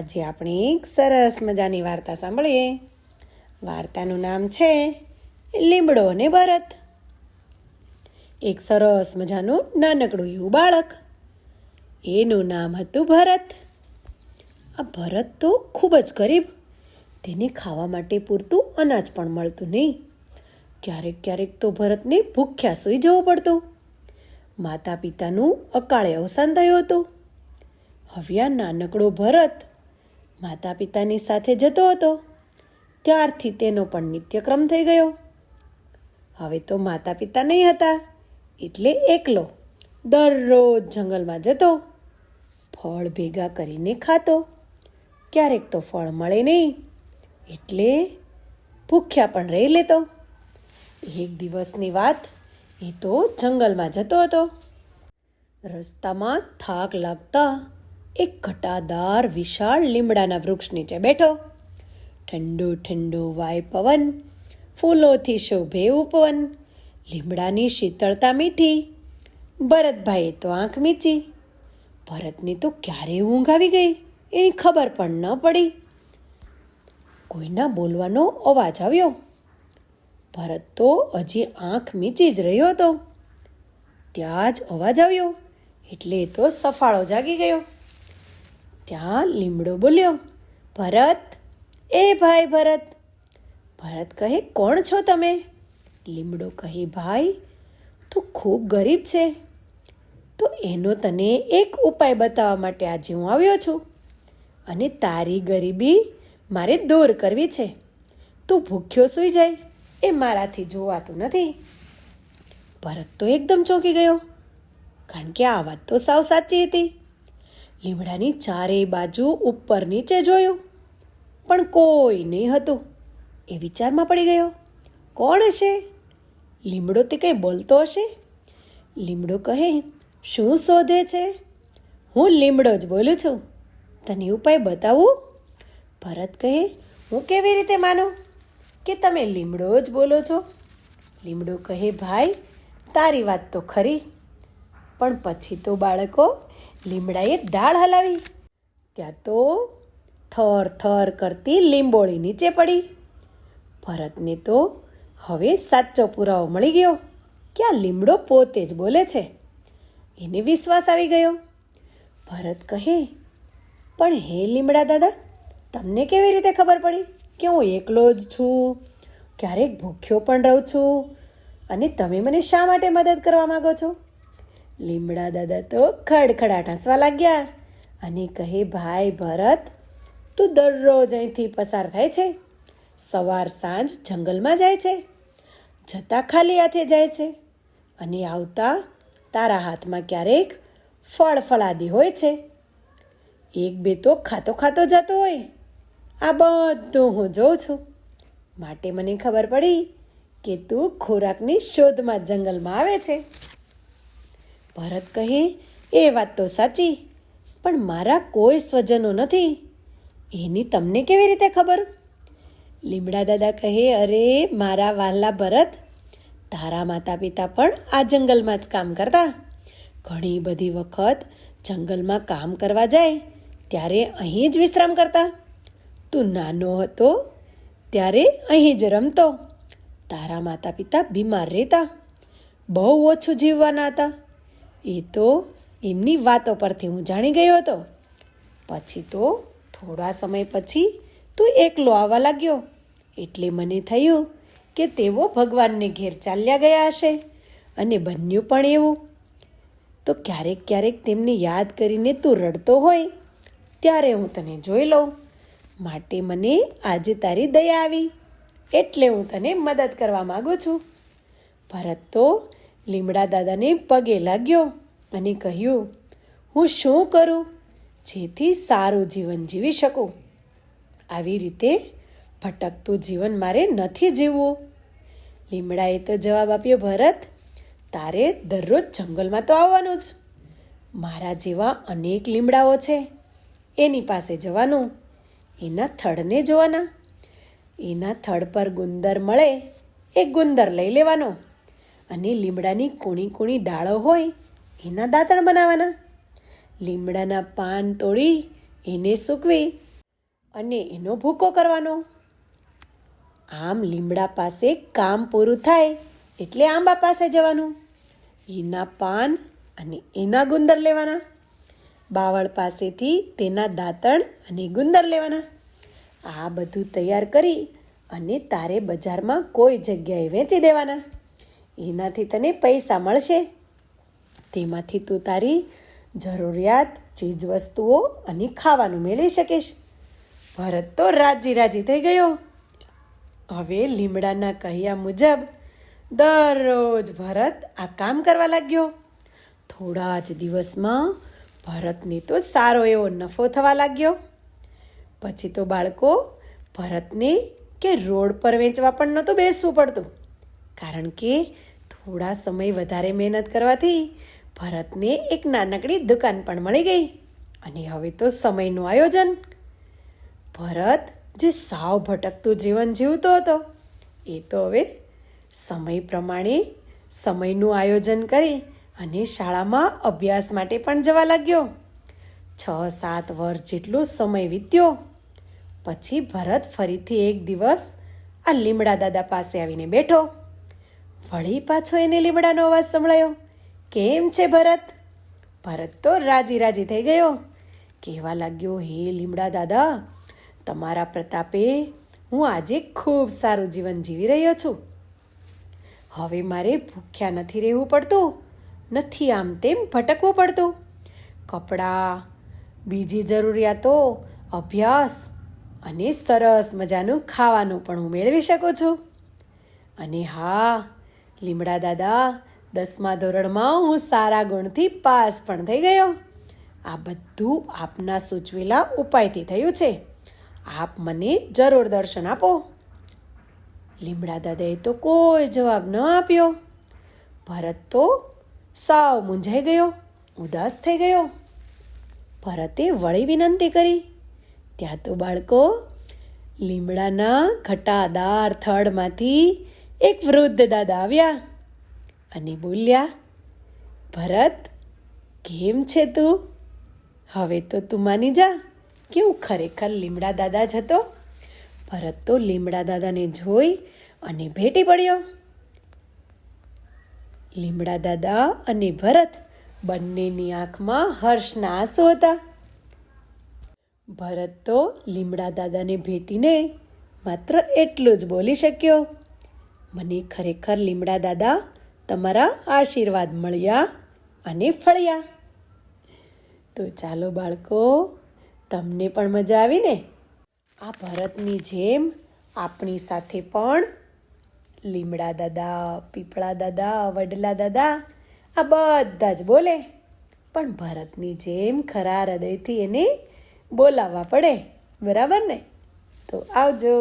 આજે આપણે એક સરસ મજાની વાર્તા સાંભળીએ. વાર્તાનું નામ છે લીમડો અને ભરત એક સરસ મજાનું નાનકડું એવું બાળક. એનું નામ હતું ભરત. આ ભરત તો ખૂબ જ ગરીબ. તેને ખાવા માટે પૂરતું અનાજ પણ મળતું નહીં. ક્યારેક ક્યારેક તો ભરતને ભૂખ્યા સૂઈ જવું પડતું. માતા પિતાનું અકાળે અવસાન થયું હતું. હવે આ નાનકડો ભરત માતા પિતાની સાથે જતો હતો. ત્યારથી તેનો પણ નિત્યક્રમ થઈ ગયો. હવે તો માતા પિતા નહીં હતા, એટલે એકલો દરરોજ જંગલમાં જતો, ફળ ભેગા કરીને ખાતો. ક્યારેક તો ફળ મળે નહીં, એટલે ભૂખ્યા પણ રહી લેતો. એક દિવસની વાત, એ તો જંગલમાં જતો હતો. રસ્તામાં થાક લાગતા એક ઘટાદાર વિશાળ લીમડાના વૃક્ષ નીચે બેઠો. ઠંડુ ઠંડુ વાય પવન, ફૂલોથી શોભે ઉપવન, લીમડાની શીતળતા મીઠી. ભરતભાઈએ તો આંખ મીચી. ભરતની તો ક્યારે ઊંઘ આવી ગઈ એની ખબર પણ ન પડી. કોઈના બોલવાનો અવાજ આવ્યો. ભરત તો હજી આંખ મીચી જ રહ્યો હતો. ત્યાં જ અવાજ આવ્યો, એટલે એ તો સફાળો જાગી ગયો. ત્યાં લીમડો બોલ્યો, ભરત, એ ભાઈ ભરત. ભરત કહે, કોણ છો તમે? લીમડો કહે, ભાઈ, તું ખૂબ ગરીબ છે. તો એનો તને એક ઉપાય બતાવવા માટે આજે હું આવ્યો છું. અને તારી ગરીબી મારે દૂર કરવી છે. તું ભૂખ્યો સૂઈ જાય, એ મારાથી જોવાતું નથી. ભરત તો એકદમ ચોંકી ગયો, કારણ કે આ વાત તો સાવ સાચી હતી. લીમડાની ચારેય બાજુ ઉપર નીચે જોયું. પણ કોઈ નહીં હતું. એ વિચારમાં પડી ગયો. કોણ હશે? લીમડો તે કંઈ બોલતો હશે? લીમડો કહે, શું શોધે છે? હું લીમડો જ બોલું છું. તને ઉપાય બતાવું? ભરત કહે, હું કેવી રીતે માનું કે તમે લીમડો જ બોલો છો? લીમડો કહે, ભાઈ, તારી વાત તો ખરી. પણ પછી તો બાળકો લીમડાએ ડાળ હલાવી. ત્યાં તો થર થર કરતી લીંબોળી નીચે પડી. ભરતને તો હવે સાચો પુરાવો મળી ગયો કે આ લીમડો પોતે જ બોલે છે. એને વિશ્વાસ આવી ગયો. ભરત કહે, પણ હે લીમડા દાદા, તમને કેવી રીતે ખબર પડી કે હું એકલો જ છું? ક્યારેક ભૂખ્યો પણ રહું છું. અને તમે મને શા માટે મદદ કરવા માગો છો? લીમડા દાદા તો ખડખડાટ હસવા લાગ્યા અને કહે, ભાઈ ભરત, તું દરરોજ અહીંથી પસાર થાય છે? સવાર સાંજ જંગલમાં જાય છે? જતા ખાલી હાથે જાય છે? અને આવતા તારા હાથમાં ક્યારેક ફળ ફળાદી હોય છે? એક બે તો ખાતો ખાતો જતો હોય. આ બધું હું જોઉં છું. માટે મને ખબર પડી કે તું ખોરાકની શોધમાં જંગલમાં આવે છે. ભરત કહે, એ વાત તો સાચી, પણ મારા કોઈ સ્વજનો નથી. એની તમને કેવી રીતે ખબર? લીમડા દાદા કહે, અરે, મારા વહાલા ભરત, તારા માતા પિતા પણ આ જંગલમાં જ કામ કરતા. ઘણી બધી વખત જંગલમાં કામ કરવા જાય, ત્યારે અહીં જ વિશ્રામ કરતા. તું નાનો હતો, ત્યારે અહીં જ રમતો. તારા માતા પિતા બીમાર રહેતા. બહુ ઓછું જીવવાના હતા. એ તો એમની વાતો પરથી હું જાણી ગયો હતો. પછી તો થોડા સમય પછી તું એકલો આવવા લાગ્યો. એટલે મને થયું કે તેઓ ભગવાનને ઘેર ચાલ્યા ગયા હશે અને બન્યું પણ એવું. તો ક્યારેક ક્યારેક તેમને યાદ કરીને તું રડતો હોય, ત્યારે હું તને જોઈ લઉં. માટે મને આજે તારી દયા આવી, એટલે હું તને મદદ કરવા માગું છું. ભરત તો લીમડા દાદાને પગે લાગ્યો અને કહ્યું, હું શું કરું? જેથી સારું જીવન જીવી શકું. આવી રીતે ભટકતું જીવન મારે નથી જીવવું. લીમડાએ તો જવાબ આપ્યો, ભરત, તારે દરરોજ જંગલમાં તો આવવાનું જ. મારા જેવા અનેક લીમડાઓ છે, એની પાસે જવાનું. એના થડને જોવાના. એના થડ પર ગુંદર મળે, એ ગુંદર લઈ લેવાનો. અને લીમડાની કોણી કોણી ડાળો હોય, એના દાંતણ બનાવવાના લીમડાના પાન તોડી, એને સૂકવી અને એનો ભૂકો કરવાનો. આમ લીમડા પાસે કામ પૂરું થાય, એટલે આંબા પાસે જવાનું. એના પાન અને એના ગુંદર લેવાના. બાવળ પાસેથી તેના દાંતણ અને ગુંદર લેવાના. આ બધું તૈયાર કરી અને તારે બજારમાં કોઈ જગ્યાએ વેચી દેવાના. એનાથી તને પૈસા મળશે. તેમાંથી તું તારી જરૂરિયાત ચીજવસ્તુઓ અને ખાવાનું મેળવી શકીશ. ભરત તો રાજી રાજી થઈ ગયો. હવે લીમડાના કહ્યા મુજબ દરરોજ ભરત આ કામ કરવા લાગ્યો. થોડા જ દિવસમાં ભરતને તો સારો એવો નફો થવા લાગ્યો. પછી તો બાળકો, ભરતને કે રોડ પર વેચવા પણ નહોતું બેસવું પડતું. કારણ કે થોડા સમય વધારે મહેનત કરવાથી ભરતને એક નાનકડી દુકાન પણ મળી ગઈ અને હવે તો સમયનું આયોજન. ભરત જે સાવ ભટકતું જીવન જીવતો હતો, એ તો હવે સમય પ્રમાણે સમયનું આયોજન કરી અને શાળામાં અભ્યાસ માટે પણ જવા લાગ્યો. છ, સાત વર્ષ જેટલો સમય વીત્યો. પછી ભરત ફરીથી એક દિવસ આ લીમડા દાદા પાસે આવીને બેઠો. વળી પાછો એને લીમડાનો અવાજ સંભળાયો. કેમ છે ભરત? ભરત તો રાજી રાજી થઈ ગયો. કહેવા લાગ્યો હે લીમડા દાદા? તમારા પ્રતાપે હું આજે ખૂબ સારું જીવન જીવી રહ્યો છું. હવે મારે ભૂખ્યા નથી રહેવું પડતું, નથી આમ તેમ ભટકવું પડતું. કપડાં, બીજી જરૂરિયાતો, અભ્યાસ અને સરસ મજાનું ખાવાનું પણ હું મેળવી શકું છું. અને હા લીમડા દાદા, દસમા ધોરણમાં હું સારા ગુણથી પાસ પણ થઈ ગયો. આ બધું આપના સૂચવેલા ઉપાયથી થયું છે. આપ મને જરૂર દર્શન આપો. લીમડા દાદાએ તો કોઈ જવાબ ન આપ્યો. ભરત તો સાવ મૂંઝાઈ ગયો, ઉદાસ થઈ ગયો. ભરતે વળી વિનંતી કરી. ત્યાં તો બાળકો, લીમડાના ઘટાદાર થડમાંથી એક વૃદ્ધ દાદા આવ્યા અને બોલ્યા, ભરત, કેમ છે તું? હવે તો તું માની જા. કે હું ખરેખર લીમડા દાદા જ હતો? ભરત તો લીમડા દાદાને જોઈ અને ભેટી પડ્યો. લીમડા દાદા અને ભરત બંનેની આંખમાં હર્ષના આંસુ હતા. ભરત તો લીમડા દાદાને ભેટીને માત્ર એટલું જ બોલી શક્યો. મને ખરેખર લીમડા દાદા તમારા આશીર્વાદ મળ્યા અને ફળ્યા. તો ચાલો બાળકો, તમને પણ મજા આવી ને આ ભરતની જેમ આપણી સાથે પણ લીમડા દાદા, પીપળા દાદા, વડલા દાદા, આ બધા જ બોલે. પણ ભરતની જેમ ખરા હૃદયથી એને બોલાવવા પડે. બરાબર ને? તો આવજો.